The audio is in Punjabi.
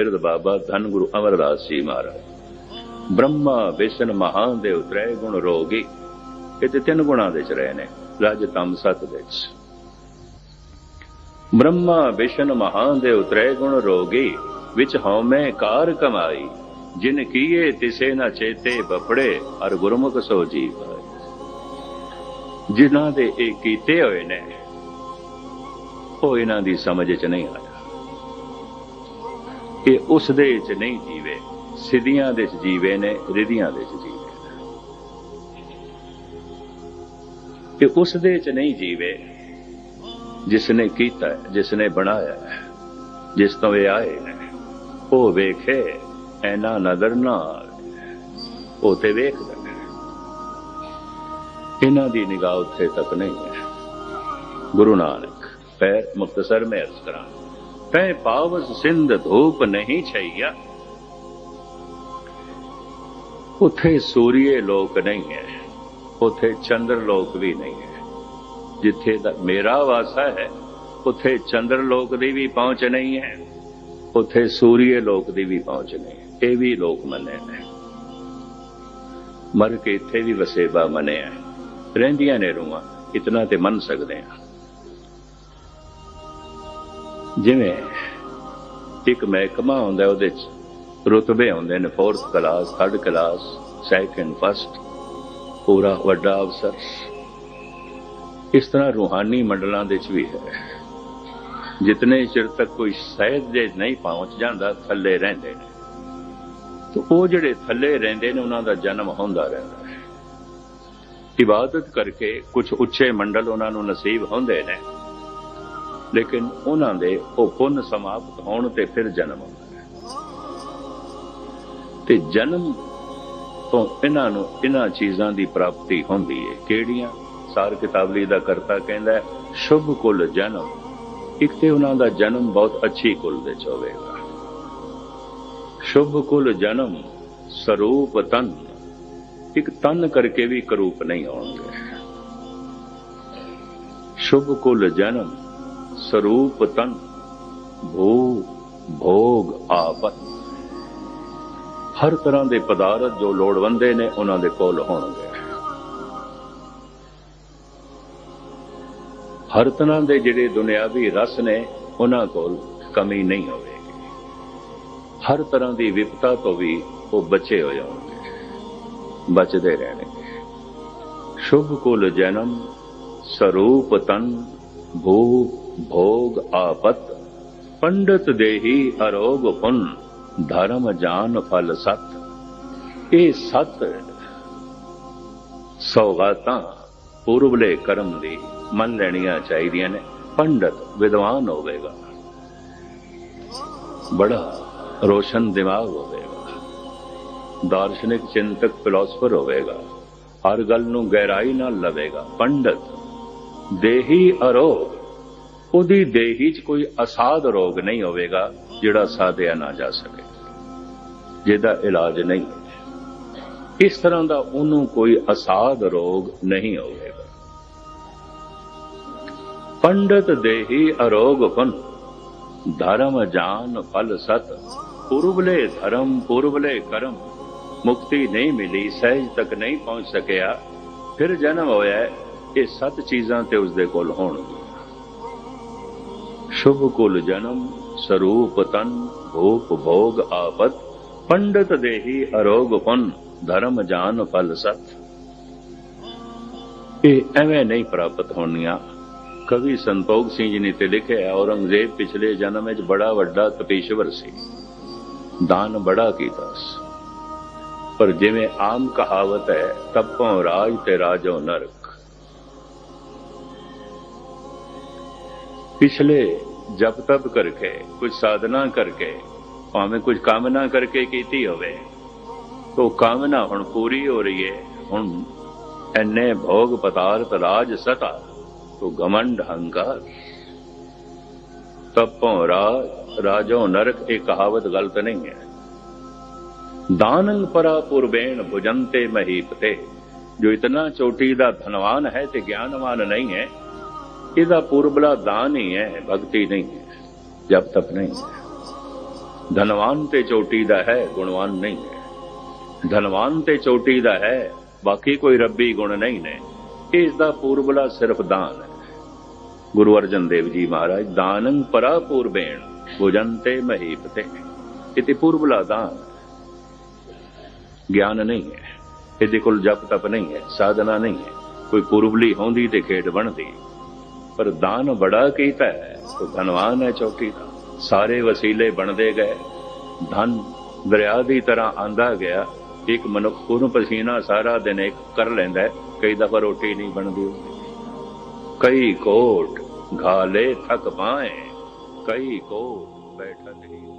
ਬਿਰਧ ਬਾਬਾ ਧੰਨ ਗੁਰੂ ਅਮਰਦਾਸ ਜੀ ਮਹਾਰਾਜ। ਬ੍ਰਹਮਾ, ਵਿਸ਼ਨ ਮਹਾਦੇਵ ਤ੍ਰੈ ਗੁਣ ਰੋਗੀ ਇਹ ਤੇ ਤਿੰਨ ਗੁਣਾਂ ਦੇ ਚ ਰਹੇ ਨੇ ਰਜ ਤਮ ਸਤ ਵਿੱਚ। ਬ੍ਰਹਮਾ, ਵਿਸ਼ਨ ਮਹਾਦੇਵ ਤ੍ਰੈ ਗੁਣ ਰੋਗੀ, ਵਿੱਚ ਹਉਮੈ ਕਾਰ ਕਮਾਈ, ਜਿਨ ਕੀਏ ਤਿਸੇ ਨਾ ਚੇਤੇ ਬਫ਼ੜੇ ਅਰ ਗੁਰਮੁਖ ਸੋ ਜੀਵ। ਜਿਨ੍ਹਾਂ ਦੇ ਇਹ ਕੀਤੇ ਹੋਏ ਨੇ, ਉਹ ਇਹਨਾਂ ਦੀ ਸਮਝ ਚ ਨਹੀਂ ਆਇਆ ਇਹ ਉਸ ਦੇ ਚ ਨਹੀਂ ਜੀਵੇ ਸਿੱਧੀਆਂ ਦੇ ਚ ਜੀਵੇ ਨੇ ਰਿਧੀਆਂ ਦੇ ਚ ਜੀਵੇ ਨੇ। ਉਸ ਦੇ ਚ ਨਹੀਂ ਜੀਵੇ ਜਿਸ ਨੇ ਕੀਤਾ ਹੈ, ਜਿਸ ਨੇ ਬਣਾਇਆ ਜਿਸ ਤੋਂ ਇਹ ਆਏ ਨੇ ਉਹ ਵੇਖੇ ਐਨਾ ਨਜ਼ਰ ਨਾ ਉਹ ਤੇ ਵੇਖਦਾ ਹੈ। ਇਹਨਾਂ ਦੀ ਨਿਗਾਹ ਉੱਥੇ ਤੱਕ ਨਹੀਂ ਹੈ। ਗੁਰੂ ਨਾਨਕ ਪੈਰ ਮੁਕਤਸਰ ਮੈਂ ਅਰਜ਼ ਕਰਾਂ ਤੈ ਪਾਵਸ ਸਿੰਧ ਧੂਪ ਨਹੀਂ ਛਈਆ। ਉਥੇ ਸੂਰੀਏ ਲੋਕ ਨਹੀਂ ਹੈ ਉਥੇ ਚੰਦਰ ਲੋਕ ਵੀ ਨਹੀਂ ਹੈ ਜਿੱਥੇ ਦਾ ਮੇਰਾ ਵਾਸਾ ਹੈ, ਉਥੇ ਚੰਦਰ ਲੋਕ ਦੀ ਵੀ ਪਹੁੰਚ ਨਹੀਂ ਹੈ ਉਥੇ ਸੂਰੀਏ ਲੋਕ ਦੀ ਵੀ ਪਹੁੰਚ ਨਹੀਂ ਹੈ। ਇਹ ਵੀ ਲੋਕ ਮੰਨੇ ਨੇ। ਮਰ ਕੇ ਇੱਥੇ ਵੀ ਵਸੇਬਾ ਮੰਨਿਆ। ਰਹਿੰਦੀਆਂ ਨੇ ਰੂਹਾਂ, ਇਤਨਾ ਤੇ ਮੰਨ ਸਕਦੇ ਆ ਜਿਵੇਂ ਇੱਕ ਮਹਿਕਮਾ ਹੁੰਦਾ ਉਹਦੇ ਚ ਰੁਤਬੇ ਹੁੰਦੇ ਨੇ fourth class third class second first ਪੂਰਾ ਵੱਡਾ ਅਫਸਰ। ਇਸ ਤਰ੍ਹਾਂ ਰੂਹਾਨੀ ਮੰਡਲਾਂ ਦੇ ਚ ਵੀ ਹੈ। ਜਿਤਨੇ ਚਿਰ ਤੱਕ ਕੋਈ ਸਹਿਜ ਦੇ ਨਹੀਂ ਪਹੁੰਚ ਜਾਂਦਾ, ਥੱਲੇ ਰਹਿੰਦੇ ਨੇ। ਤੇ ਉਹ ਜਿਹੜੇ ਥੱਲੇ ਰਹਿੰਦੇ ਨੇ, ਉਹਨਾਂ ਦਾ ਜਨਮ ਹੁੰਦਾ ਰਹਿੰਦਾ ਹੈ। ਇਬਾਦਤ ਕਰਕੇ ਕੁਝ ਉੱਚੇ ਮੰਡਲ ਉਹਨਾਂ ਨੂੰ ਨਸੀਬ ਹੁੰਦੇ ਨੇ। ਲੇਕਿਨ ਉਹਨਾਂ ਦੇ ਉਹ ਪੁੰਨ ਸਮਾਪਤ ਹੋਣ ਤੇ ਫਿਰ ਜਨਮ ਤੇ ਜਨਮ ਤੋਂ ਇਹਨਾਂ ਨੂੰ ਇਹਨਾਂ ਚੀਜ਼ਾਂ ਦੀ ਪ੍ਰਾਪਤੀ ਹੁੰਦੀ ਹੈ। ਕਿਹੜੀਆਂ? ਸਾਰ ਕਿਤਾਬਲੀ ਦਾ ਕਰਤਾ ਕਹਿੰਦਾ ਸ਼ੁਭ ਕੁਲ ਜਨਮ। ਇੱਕ ਤੇ ਉਹਨਾਂ ਦਾ ਜਨਮ ਬਹੁਤ ਅੱਛੀ ਕੁਲ ਦੇ ਚ ਹੋਵੇਗਾ। ਸ਼ੁਭ ਕੁਲ ਜਨਮ ਸਰੂਪ ਤਨ। ਇੱਕ ਤਨ ਕਰਕੇ ਵੀ ਕਰੂਪ ਨਹੀਂ ਹੋਣਗੇ। ਸ਼ੁਭ ਕੁਲ ਜਨਮ ਸਰੂਪ ਤਨ, ਭੂ ਭੋਗ ਆਪਤ ਹਰ ਤਰ੍ਹਾਂ ਦੇ ਪਦਾਰਥ ਜੋ ਲੋੜਵੰਦੇ ਨੇ, ਉਹਨਾਂ ਦੇ ਕੋਲ ਹੋਣਗੇ। ਹਰ ਤਰ੍ਹਾਂ ਦੇ ਜਿਹੜੇ ਦੁਨਿਆਵੀ ਰਸ ਨੇ, ਉਹਨਾਂ ਕੋਲ ਕਮੀ ਨਹੀਂ ਹੋਵੇਗੀ। ਹਰ ਤਰ੍ਹਾਂ ਦੀ ਵਿਪਤਾ ਤੋਂ ਵੀ ਉਹ ਬਚੇ ਹੋ ਜਾਣਗੇ। ਬਚਦੇ ਰਹਿਣਗੇ। ਸ਼ੁਭ ਕੁਲ ਜਨਮ ਸਰੂਪ ਤਨ ਭੂ ਭੋਗ ਆਪਤ ਪੰਡਤ ਦੇਹੀ ਅਰੋਗ ਪੁੰਨ ਧਰਮ ਜਾਨ ਫਲ ਸਤ ਇਹ ਸਤ ਸੌਗਾਤਾਂ ਪੂਰਬਲੇ ਕਰਮ ਦੀ ਮੰਨ ਲੈਣੀਆਂ ਚਾਹੀਦੀਆਂ ਨੇ ਪੰਡਤ ਵਿਦਵਾਨ ਹੋਵੇਗਾ ਬੜਾ ਰੋਸ਼ਨ ਦਿਮਾਗ ਹੋਵੇਗਾ ਦਾਰਸ਼ਨਿਕ ਚਿੰਤਕ ਫਿਲਾਸਫਰ ਹੋਵੇਗਾ ਹਰ ਗੱਲ ਨੂੰ ਗਹਿਰਾਈ ਨਾਲ ਲਵੇਗਾ ਪੰਡਤ ਦੇਹੀ ਅਰੋਗ, ਉਹਦੀ ਦੇਹੀ 'ਚ ਕੋਈ ਅਸਾਧ ਰੋਗ ਨਹੀਂ ਹੋਵੇਗਾ ਜਿਹੜਾ ਸਾਧਿਆ ਨਾ ਜਾ ਸਕੇ, ਜਿਹਦਾ ਇਲਾਜ ਨਹੀਂ ਇਸ ਤਰ੍ਹਾਂ ਦਾ ਉਹਨੂੰ ਕੋਈ ਅਸਾਧ ਰੋਗ ਨਹੀਂ ਹੋਵੇਗਾ। ਪੰਡਤ ਦੇਹੀ ਅਰੋਗ ਫਨ ਧਰਮ ਜਾਨ ਫਲ ਸਤ ਪੁਰਬਲੇ ਧਰਮ ਪੁਰਬਲੇ ਕਰਮ, ਮੁਕਤੀ ਨਹੀਂ ਮਿਲੀ, ਸਹਿਜ ਤੱਕ ਨਹੀਂ ਪਹੁੰਚ ਸਕਿਆ, ਫਿਰ ਜਨਮ ਹੋਇਆ ਇਹ ਸੱਤ ਚੀਜ਼ਾਂ ਤੇ ਉਸਦੇ ਕੋਲ ਹੋਣਗੀਆਂ ਸ਼ੁਭ ਕੁਲ ਜਨਮ, ਸਰੂਪ ਤਨ ਭੂਪ ਭੋਗ ਆਪਤ, ਪੰਡਤ ਦੇਹੀ ਅਰੋਗ ਪਨ, ਧਰਮ ਜਾਨ ਫਲ ਸਤ। ਇਹ ਐਵੇਂ ਨਹੀਂ ਪ੍ਰਾਪਤ ਹੋਣੀਆਂ। ਕਵੀ ਸੰਤੋਖ ਸਿੰਘ ਜੀ ਨੇ ਤੇ ਲਿਖਿਆ ਔਰੰਗਜ਼ੇਬ ਪਿਛਲੇ ਜਨਮ ਵਿੱਚ ਬੜਾ ਵੱਡਾ ਤਪੀਸ਼ਵਰ ਸੀ। ਦਾਨ ਬੜਾ ਕੀਤਾ ਸੀ। ਪਰ ਜਿਵੇਂ ਆਮ ਕਹਾਵਤ ਹੈ, ਤਪੋਂ ਰਾਜ ਤੇ ਰਾਜੋ ਨਰਕ। ਪਿਛਲੇ ਜਪ ਤਪ ਕਰਕੇ, ਕੁਝ ਸਾਧਨਾ ਕਰਕੇ, ਭਾਵੇਂ ਕੁਝ ਕਾਮਨਾ ਕਰਕੇ ਕੀਤੀ ਹੋਵੇ, ਤੋ ਕਾਮਨਾ ਹੁਣ ਪੂਰੀ ਹੋ ਰਹੀ ਹੈ। ਹੁਣ ਐਨੇ ਭੋਗ ਪਦਾਰਥ ਰਾਜ ਸਤਾ, ਤੋ ਗਮੰਡ ਹੰਕਾਰ। ਤਪੋਂ ਰਾਜ ਰਾਜੋ ਨਰਕ, ਇਹ ਕਹਾਵਤ ਗਲਤ ਨਹੀਂ ਹੈ। ਦਾਨੰ ਪਰਾ ਪੁਰਬੇਣ ਭੁਜੰਤੇ ਮਹੀਪਤੇ, ਜੋ ਇਤਨਾ ਚੋਟੀ ਦਾ ਧਨਵਾਨ ਹੈ ਤੇ ਗਿਆਨਵਾਨ ਨਹੀਂ ਹੈ ਇਹਦਾ ਪੁਰਬਲਾ ਦਾਨ ਹੀ ਹੈ, ਭਗਤੀ ਨਹੀਂ ਹੈ, ਜਬ ਤੱਕ ਨਹੀਂ। ਹੈ ਧਨਵਾਨ ਤੇ ਚੋਟੀ ਦਾ ਹੈ, ਗੁਣਵਾਨ ਨਹੀਂ ਹੈ। ਧਨਵਾਨ ਤੇ ਚੋਟੀ ਦਾ ਹੈ, ਬਾਕੀ ਕੋਈ ਰੱਬੀ ਗੁਣ ਨਹੀਂ ਨੇ। ਇਸ ਦਾ ਪੂਰਬਲਾ ਸਿਰਫ ਦਾਨ ਹੈ। ਗੁਰੂ ਅਰਜਨ ਦੇਵ ਜੀ ਮਹਾਰਾਜ, ਦਾਨੰ ਪਰਾ ਪੂਰਬੇਣ ਭੁਜੰਤੇ ਮਹੀਪਤੇ। ਇਤੇ ਪੁਰਬਲਾ ਦਾਨ ਗਿਆਨ ਨਹੀਂ ਹੈ। ਇਹਦੇ ਕੋਲ ਜਪ ਤਪ ਨਹੀਂ ਹੈ, ਸਾਧਨਾ ਨਹੀਂ ਹੈ। ਕੋਈ ਪੂਰਬਲੀ ਹੋਂਦੀ ਤੇ ਖੇਡ ਬਣਦੀ। ਪਰ ਦਾਨ ਬੜਾ ਕੀਤਾ ਹੈ ਤੋ ਧਨਵਾਨ ਹੈ ਚੌਕੀ ਦਾ। ਸਾਰੇ ਵਸੀਲੇ ਬਣਦੇ ਗਏ। ਧਨ ਦਰਿਆ ਦੀ ਤਰ੍ਹਾਂ ਆਂਦਾ ਗਿਆ। ਇੱਕ ਮਨੁੱਖ ਨੂੰ ਪਸੀਨਾ ਸਾਰਾ ਦਿਨ ਇੱਕ ਕਰ ਲੈਂਦਾ ਕਈ ਦਫਾ ਰੋਟੀ ਨਹੀਂ ਬਣਦੀ ਕਈ ਕੋਟ ਘਾਲੇ ਥਕ ਪਾਏ। ਕਈ ਕੋਟ ਬੈਠਣ ਹੀ